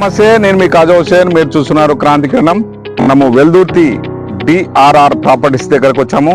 నమస్తే నేను మీ కాజా హుసేన్ మీరు చూస్తున్నారు క్రాంతి కిరణం మనము వెల్దుర్తి డిఆర్ఆర్ ప్రాపర్టీస్ దగ్గరకు వచ్చాము.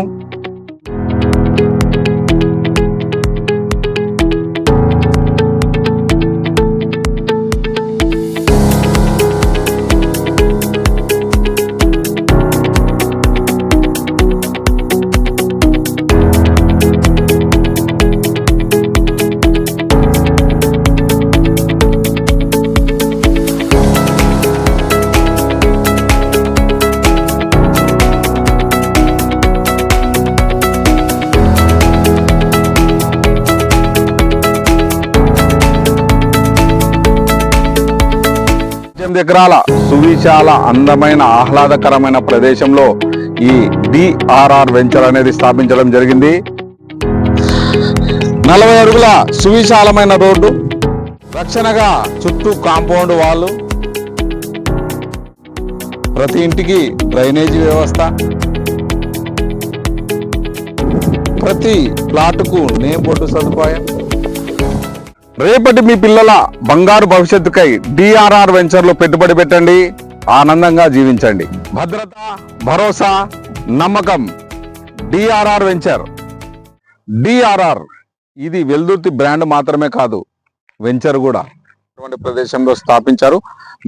పద్దెనిమిది ఎకరాల సువిశాల అందమైన ఆహ్లాదకరమైన ప్రదేశంలో ఈ డిఆర్ఆర్ వెంచర్ అనేది స్థాపించడం జరిగింది. నలభై అడుగుల సువిశాలమైన రోడ్డు రక్షణగా చుట్టూ కాంపౌండ్ వాళ్ళు ప్రతి ఇంటికి డ్రైనేజీ వ్యవస్థ ప్రతి ప్లాటుకు నేమ్ బోర్డు సదుపాయం రేపటి మీ పిల్లల బంగారు భవిష్యత్తుకై డిఆర్ఆర్ వెంచర్లో పెట్టుబడి పెట్టండి. ఆనందంగా జీవించండి. భద్రత భరోసా నమ్మకం. DRR venture. డిఆర్ఆర్ ఇది వెల్దుర్తి బ్రాండ్ మాత్రమే కాదు వెంచర్ కూడా. అటువంటి ప్రదేశంలో స్థాపించారు.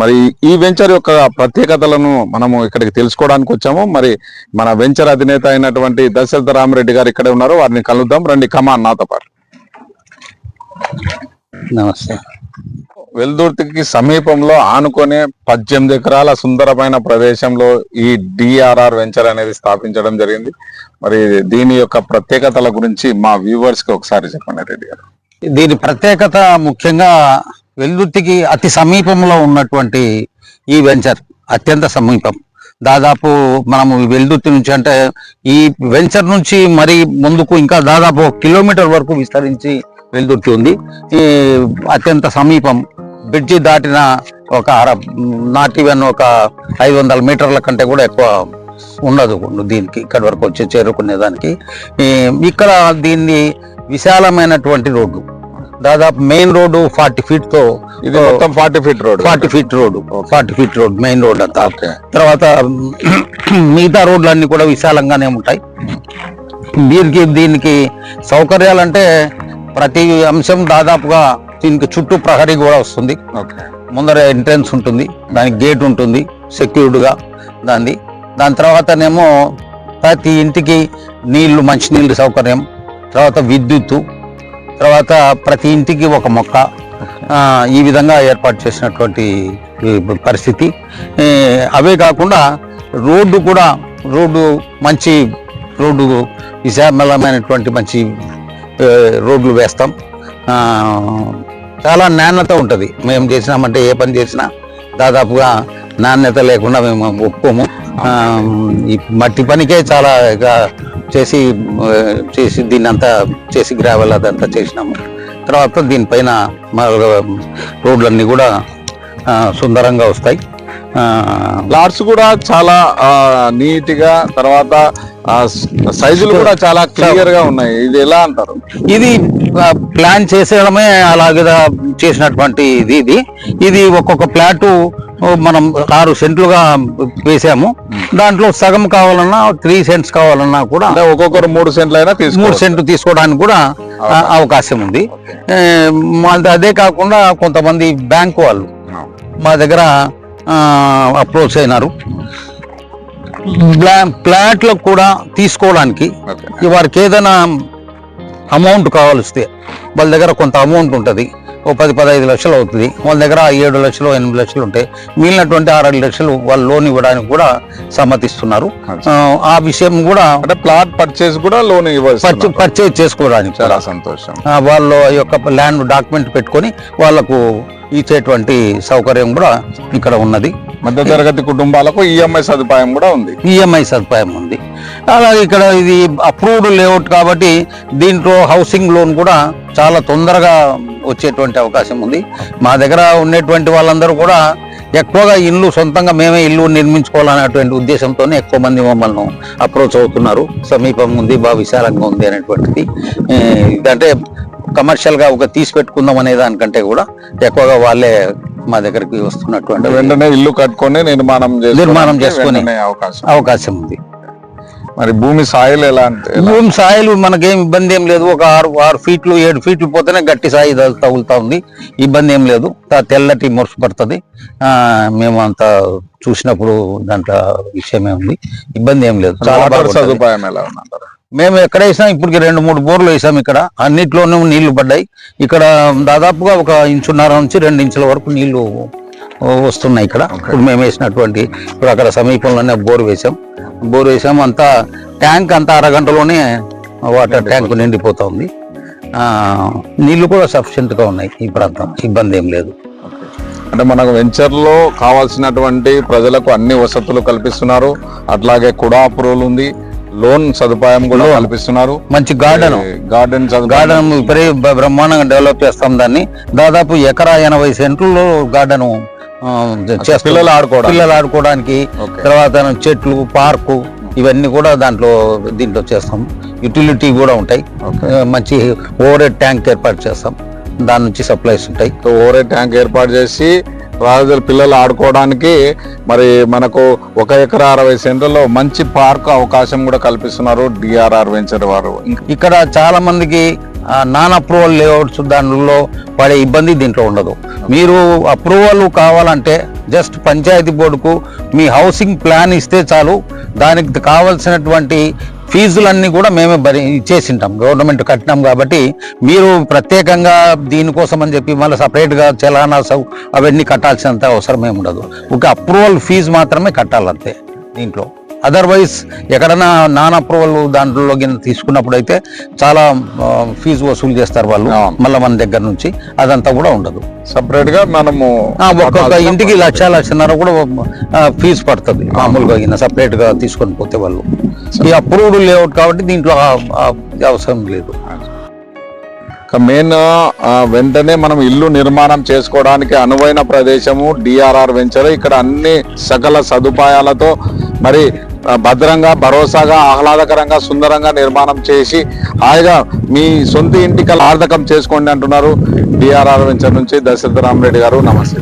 మరి ఈ వెంచర్ యొక్క ప్రత్యేకతలను మనము ఇక్కడికి తెలుసుకోవడానికి వచ్చాము. మరి మన వెంచర్ అధినేత అయినటువంటి దశరథ రామరెడ్డి గారు ఇక్కడే ఉన్నారు. వారిని కలుద్దాం. రండి కమాన్ నాతో పాటు. నమస్తే. వెల్దుర్తికి సమీపంలో ఆనుకునే పద్దెనిమిది ఎకరాల సుందరమైన ప్రదేశంలో ఈ డిఆర్ఆర్ వెంచర్ అనేది స్థాపించడం జరిగింది. మరి దీని యొక్క ప్రత్యేకతల గురించి మా వ్యూవర్స్కి ఒకసారి చెప్పండి రెడ్డి గారు. దీని ప్రత్యేకత ముఖ్యంగా వెల్దుర్తికి అతి సమీపంలో ఉన్నటువంటి ఈ వెంచర్ అత్యంత సమీపం. దాదాపు మనము వెల్దుర్తి నుంచి అంటే ఈ వెంచర్ నుంచి మరి ముందుకు ఇంకా దాదాపు కిలోమీటర్ వరకు విస్తరించి వెల్దుర్తి ఉంది ఈ అత్యంత సమీపం బ్రిడ్జి దాటిన ఒక అర నాట్ ఈవెన్ ఒక ఐదు వందల మీటర్ల కంటే కూడా ఎక్కువ ఉండదు దీనికి ఇక్కడ వరకు వచ్చి చేరుకునే దానికి. ఈ ఇక్కడ దీన్ని విశాలమైనటువంటి రోడ్డు దాదాపు మెయిన్ రోడ్డు ఫార్టీ ఫీట్తో ఇది మొత్తం forty feet road forty feet road forty feet road main road అంతా. తర్వాత మిగతా రోడ్లన్నీ కూడా విశాలంగానే ఉంటాయి. దీనికి దీనికి సౌకర్యాలంటే ప్రతి అంశం దాదాపుగా దీనికి చుట్టూ ప్రహరీ కూడా వస్తుంది. ముందర ఎంట్రన్స్ ఉంటుంది. దానికి గేట్ ఉంటుంది. సెక్యూర్డ్గా దాన్ని. దాని తర్వాతనేమో ప్రతి ఇంటికి నీళ్ళు మంచినీళ్ళు సౌకర్యం. తర్వాత విద్యుత్తు. తర్వాత ప్రతి ఇంటికి ఒక మొక్క. ఈ విధంగా ఏర్పాటు చేసినటువంటి పరిస్థితి. అవే కాకుండా రోడ్డు కూడా రోడ్డు మంచి రోడ్డు విశాలమైనటువంటి మంచి రోడ్లు వేస్తాం. చాలా నాణ్యత ఉంటుంది. మేము చేసినామంటే ఏ పని చేసినా దాదాపుగా నాణ్యత లేకుండా మేము ఒప్పుకోము. ఈ మట్టి పనికే చాలా ఇక చేసి చేసి దీన్ని అంతా చేసి గ్రావెల్ అదంతా చేసినాము. తర్వాత దీనిపైన మా రోడ్లన్నీ కూడా సుందరంగా వస్తాయి. లాట్స్ కూడా చాలా నీట్గా తర్వాత సైజులు కూడా చాలా క్లియర్గా ఉన్నాయి. ఇది ఎలా అంటారు? ఇది ప్లాన్ చేసేయడమే అలాగే చేసినటువంటి ఇది ఇది. ఇది ఒక్కొక్క ప్లాటు మనం ఆరు సెంట్లుగా వేసాము. దాంట్లో సగం కావాలన్నా త్రీ సెంట్స్ కావాలన్నా కూడా ఒక్కొక్కరు మూడు సెంట్లు అయినా మూడు సెంట్లు తీసుకోవడానికి కూడా అవకాశం ఉంది. అదే కాకుండా కొంతమంది బ్యాంక్ వాళ్ళు మా దగ్గర అప్రోచ్ అయినారు. ప్లా- ప్లాట్లకు కూడా తీసుకోవడానికి వారికి ఏదైనా అమౌంట్ కావాల్స్తే వాళ్ళ దగ్గర కొంత అమౌంట్ ఉంటుంది. ఓ పది పదహైదు లక్షలు అవుతుంది. వాళ్ళ దగ్గర ఏడు లక్షలు ఎనిమిది లక్షలు ఉంటాయి మిగిలినటువంటి ఆరు లక్షలు వాళ్ళు లోన్ ఇవ్వడానికి కూడా సమ్మతిస్తున్నారు. ఆ, విషయం కూడా అంటే ప్లాట్ పర్చేస్ కూడా లోన్ ఇవ్వచ్చు పర్చేజ్ చేసుకోవడానికి. చాలా సంతోషం. ఆ, వాళ్ళ యొక్క ల్యాండ్ డాక్యుమెంట్ పెట్టుకొని వాళ్ళకు ఇచ్చేటువంటి సౌకర్యం కూడా ఇక్కడ ఉన్నది. మధ్య తరగతి కుటుంబాలకు ఈఎంఐ సదుపాయం కూడా ఉంది. ఈఎంఐ సదుపాయం ఉంది. అలాగే ఇక్కడ ఇది అప్రూవ్డ్ లేఅవుట్ కాబట్టి దీంట్లో హౌసింగ్ లోన్ కూడా చాలా తొందరగా వచ్చేటువంటి అవకాశం ఉంది. మా దగ్గర ఉండేటువంటి వాళ్ళందరూ కూడా ఎక్కువగా ఇల్లు సొంతంగా మేమే ఇల్లు నిర్మించుకోవాలనేటువంటి ఉద్దేశంతోనే ఎక్కువ మంది మమ్మల్ని అప్రోచ్ అవుతున్నారు. సమీపం ఉంది బాగా విశాలంగా ఉంది అనేటువంటిది. ఏ, ఇదంటే కమర్షియల్గా ఒక తీసి పెట్టుకుందాం అనే దానికంటే కూడా ఎక్కువగా వాళ్ళే మా దగ్గరికి వస్తున్నటువంటి వెంటనే ఇల్లు కట్టుకొని నిర్మాణం నిర్మాణం చేసుకొని. అవకాశం. అవకాశం ఉంది. మరి భూమి సాయిల్ ఎలా అంటే? భూమి సాయిలు మనకేం ఇబ్బంది ఏం లేదు. ఒక ఆరు ఆరు ఫీట్లు ఏడు ఫీట్లు పోతేనే గట్టి సాయి తగు- తగులుతా ఉంది. ఇబ్బంది ఏం లేదు. తెల్లటి మురుసు పడుతుంది. ఆ, మేము అంత చూసినప్పుడు దాంట్లో విషయమే ఉంది. ఇబ్బంది ఏం లేదు. చాలా. సదుపాయం ఎలా ఉందంటారు? మేము ఎక్కడ వేసినా? ఇప్పటికి రెండు మూడు బోర్లు వేసాం ఇక్కడ. అన్నిట్లోనూ నీళ్ళు పడ్డాయి. ఇక్కడ దాదాపుగా ఒక ఇంచున్నర నుంచి రెండు ఇంచుల వరకు నీళ్ళు వస్తున్నాయి ఇక్కడ. ఇప్పుడు మేము వేసినటువంటి ఇప్పుడు అక్కడ సమీపంలోనే బోర్ వేసాం. బోర్ వేసాం. అంతా ట్యాంక్ అంతా అరగంటలోనే వాటర్ ట్యాంక్ నిండిపోతా ఉంది ఆ, నీళ్ళు కూడా sufficient గా ఉన్నాయి ఈ ప్రాంతం. ఇబ్బంది ఏం లేదు. అంటే మనకు వెంచర్లో కావాల్సినటువంటి ప్రజలకు అన్ని వసతులు కల్పిస్తున్నారు. అట్లాగే కుడా అప్రూవల్ ఉంది. లోన్ సదుపాయం కూడా కల్పిస్తున్నారు. మంచి గార్డెన్ గార్డెన్ గార్డెన్ బ్రహ్మాండంగా డెవలప్ చేస్తాం దాన్ని. దాదాపు ఎకరా ఎనభై సెంట్లలో గార్డెన్ చేస్తాం. పిల్లలు ఆడుకోవడానికి. పిల్లలు ఆడుకోవడానికి. తర్వాత చెట్లు పార్కు ఇవన్నీ కూడా దాంట్లో దీంట్లో చేస్తాం. యూటిలిటీ కూడా ఉంటాయి. మంచి ఓవర్ ట్యాంక్ ఏర్పాటు చేస్తాం. దాని నుంచి సప్లైస్ ఉంటాయి. ఓరే ట్యాంక్ ఏర్పాటు చేసి రాజుల పిల్లలు ఆడుకోవడానికి మరి మనకు ఒక ఎకరా అరవై సెంట్లలో మంచి పార్క్ అవకాశం కూడా కల్పిస్తున్నారు డిఆర్ఆర్ వెంచర్ వారు. ఇక్కడ చాలా మందికి నాన్ అప్రూవల్ లేఅవుట్స్ దానిలో పడే ఇబ్బంది దీంట్లో ఉండదు. మీరు అప్రూవల్ కావాలంటే జస్ట్ పంచాయతీ బోర్డుకు మీ హౌసింగ్ ప్లాన్ ఇస్తే చాలు. దానికి కావాల్సినటువంటి ఫీజులన్నీ కూడా మేమే భరి ఇచ్చేసింటాం గవర్నమెంట్ కట్టినాం కాబట్టి మీరు ప్రత్యేకంగా దీనికోసం అని చెప్పి మళ్ళీ సపరేట్గా చలానా సౌ అవన్నీ కట్టాల్సినంత అవసరం ఏమి ఉండదు. ఒక అప్రూవల్ ఫీజు మాత్రమే కట్టాలంతే దీంట్లో. అదర్వైజ్ ఎక్కడైనా నాన్ అప్రూవల్ దాంట్లో తీసుకున్నప్పుడు అయితే చాలా ఫీజు వసూలు చేస్తారు వాళ్ళు. మళ్ళీ మన దగ్గర నుంచి. అదంతా కూడా ఉండదు. సపరేట్గా మనము ఒక్కొక్క ఇంటికి లక్ష లక్షన్నర కూడా ఫీజు పడుతుంది. మామూలుగా ఈయన సపరేట్గా తీసుకొని పోతే వాళ్ళు. ఈ అప్రూవ్డ్ లేఅవుట్ కాబట్టి దీంట్లో అవసరం లేదు. మెయిన్ వెంటనే మనం ఇల్లు నిర్మాణం చేసుకోవడానికి అనువైన ప్రదేశము డిఆర్ఆర్ వెంచర్ ఇక్కడ అన్ని సకల సదుపాయాలతో మరి భద్రంగా భరోసాగా ఆహ్లాదకరంగా సుందరంగా నిర్మాణం చేసి హాయిగా మీ సొంత ఇంటికి ఆర్థకం చేసుకోండి అంటున్నారు డిఆర్ఆర్ వెంచర్ నుంచి దశరథ రామరెడ్డి గారు. నమస్తే.